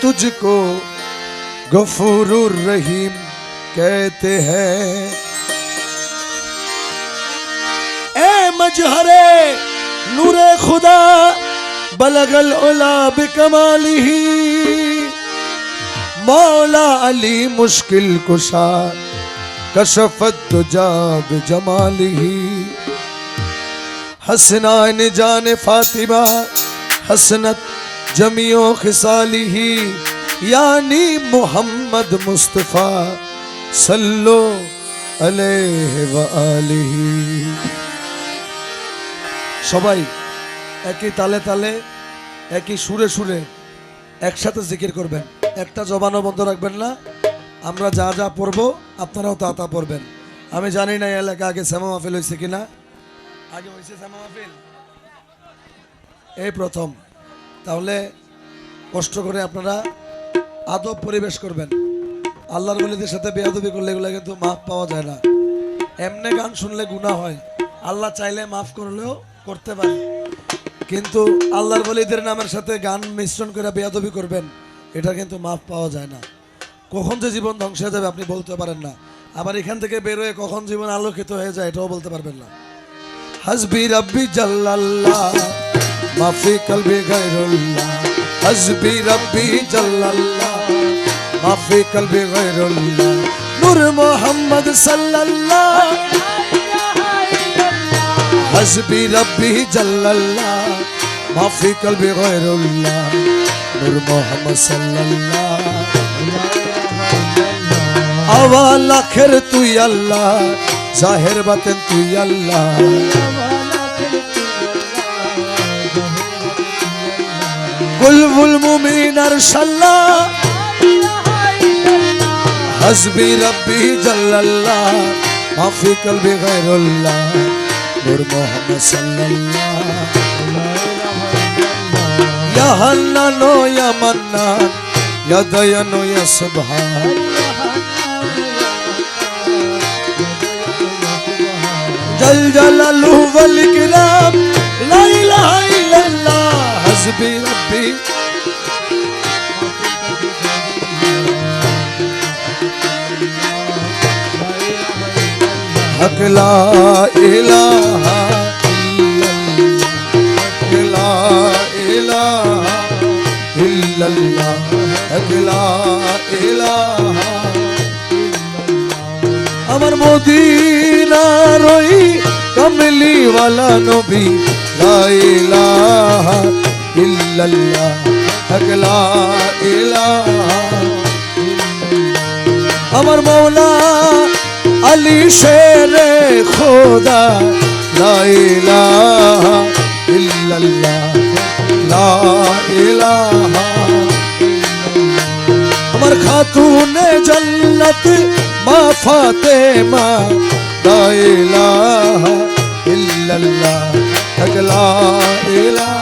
तुझको गफूरुर रहीम कहते हैं। ए मजहरे, नूरे खुदा, बलगल उला बिकमालिही मौला अली मुश्किल कुशा, कशफत तुजा बिजमालिही हसनान जान फातिमा, हसनत জমিও খিসালিহি ইয়ানি মোহাম্মদ মুস্তফা সল্লো আলিহি সবাই একই তালে তালে, একই সুরে সুরে একসাথে জিকির করবেন। একটা জবানও বন্ধ রাখবেন না। আমরা যা যা পড়ব, আপনারাও তা তা পড়বেন। আমি জানি না এলাকা আগে শ্যামা মাহফিল হয়েছে কিনা। আগে হয়েছে শ্যামা মাহফিল এই প্রথম। তাহলে কষ্ট করে আপনারা আদব পরিবেশ করবেন। আল্লাহর বলিদের সাথে বেয়াদবি করলে এগুলো কিন্তু মাফ পাওয়া যায় না। এমনি গান শুনলে গুনাহ হয়। আল্লাহ চাইলে মাফ করলেও করতে পারে। কিন্তু আল্লাহর বলিদের নামের সাথে গান মিশ্রণ করে বেয়াদবি করবেন, এটা কিন্তু মাফ পাওয়া যায় না। কখন যে জীবন ধ্বংস হয়ে যাবে আপনি বলতে পারেন না। আবার এখান থেকে বেরোয় কখন জীবন আলোকিত হয়ে যায় এটাও বলতে পারবেন না। হাসবি রব্বি জাল্লাল্লাহ। মাফি কলবি গায়রুল্লাহ, হাসবি রব্বি জাল্লাল্লাহ। মাফি কলবি গায়রুল্লাহ, নূর মোহাম্মদ সাল্লাল্লাহ। হাসবি রব্বি জাল্লাল্লাহ, মাফি কলবি গায়রুল্লাহ, নূর মোহাম্মদ সাল্লাল্লাহ। আওয়া লাখের তুই আল্লাহ, জাহের বাতেন তুই আল্লাহ। বুলবুল মুমিন আর সাল্লাহ হাসবি রব্বি জাল্লাল্লাহ, মাফি কলবি গায়রুল্লাহ, নূর মোহাম্মদ সাল্লাল্লাহ। ইয়া হান্নানো ইয়া মান্নান, ইয়া দয়ানো ইয়া সুবহান। জল জলালু ওয়াল ইকরাম, লা ইলাহা হাসবি রব্বি হক লা ইলাহা ইল্লাল্লাহ ইলাহা হক লা ইলাহা আমার মদিনার ওই কমলি ওয়ালা নবী লা ইলাহা ইল্লাল্লাহ, হক লা ইলাহা আমার মৌলা আলী শেরে খোদা, লা ইলাহা ইল্লাল্লাহ, লা ইলাহা আমার খাতুনে জন্নত, মা ফাতেমা, লা ইলাহা ইল্লাল্লাহ, হক লা ইলাহা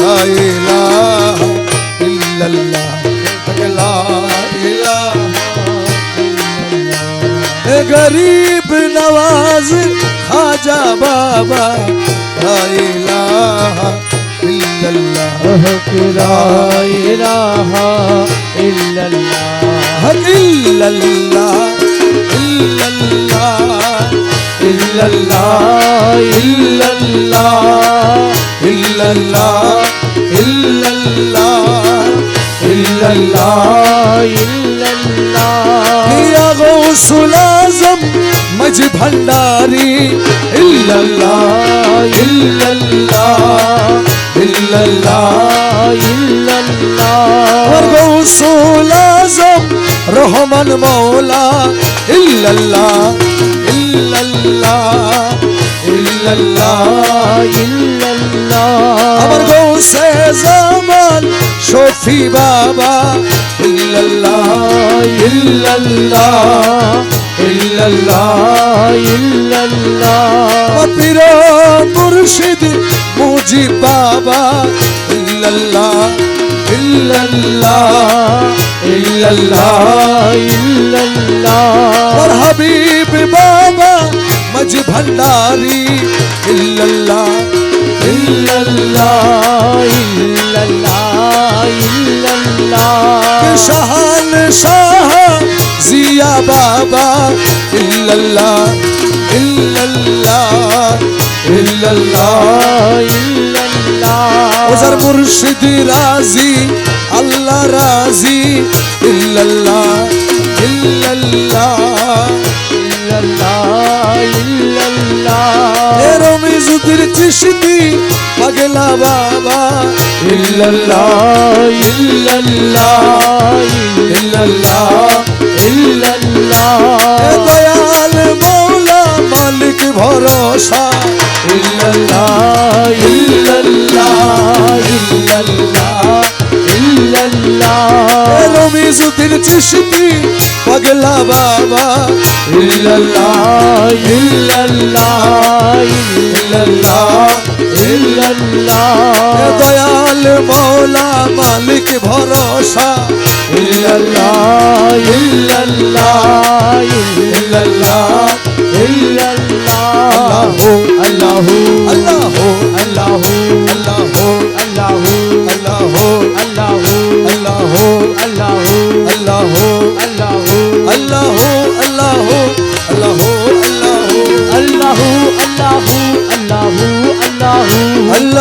لا إله إلا الله لا إله إيه غریب نواز خواجہ بابا لا إله إلا الله. لا إله إلا الله إلا الله إلا الله. إلا الله إلا الله إلا الله إلا الله إلا الله إلا الله يا غوث الأعظم مجھ بھنڈاری إلا الله إلا الله إلا الله إلا الله غوث الأعظم رحمن مولا إلا الله illallah illallah illallah আমার গৌসে জামান শফি বাবা illallah illallah illallah illallah পীর মুর্শিদ মুজি বাবা illallah illallah illallah illallah আর হাবিব बाबा मज भंडारी इल्लल्लाह ইল্লাল্লাহ ইল্লাল্লাহ ইল্লাল্লাহ शाहन शाह जिया बाबा इल्लल्लाह इल्लल्लाह इल्लल्लाह ইল্লাল্লাহ उजर मुर्शिद राजी अल्लाह राजी इल्लल्लाह ইল্লাল্লাহ রমিজুদ্দিন চিশতি পাগলা বাবা। ইল্লাল্লাহ ইল্লাল্লাহ ইল্লাল্লাহ। ইল্লাল্লাহ দয়াল মৌলা মালিক ভরসা। ইল্লাল্লাহ ইল্লাল্লাহ ইল্লাল্লাহ। ইল্লাল্লাহ রমিজুদ্দিন চিশতি পাগলা বাবা। ইল্লাল্লাহ ইল্লাল্লাহ। ইল্লাল্লাহ এ ইল্লাল্লাহ দয়াল মৌলা মালিক ভরসা ইল্লাল্লাহ ইল্লাল্লাহ ইল্লাল্লাহ ইল্লাল্লাহ আল্লাহু আল্লাহ আল্লাহু আল্লাহ আল্লাহু আল্লাহ আল্লাহু আল্লাহ আল্লাহু আল্লাহ আল্লাহু আল্লাহ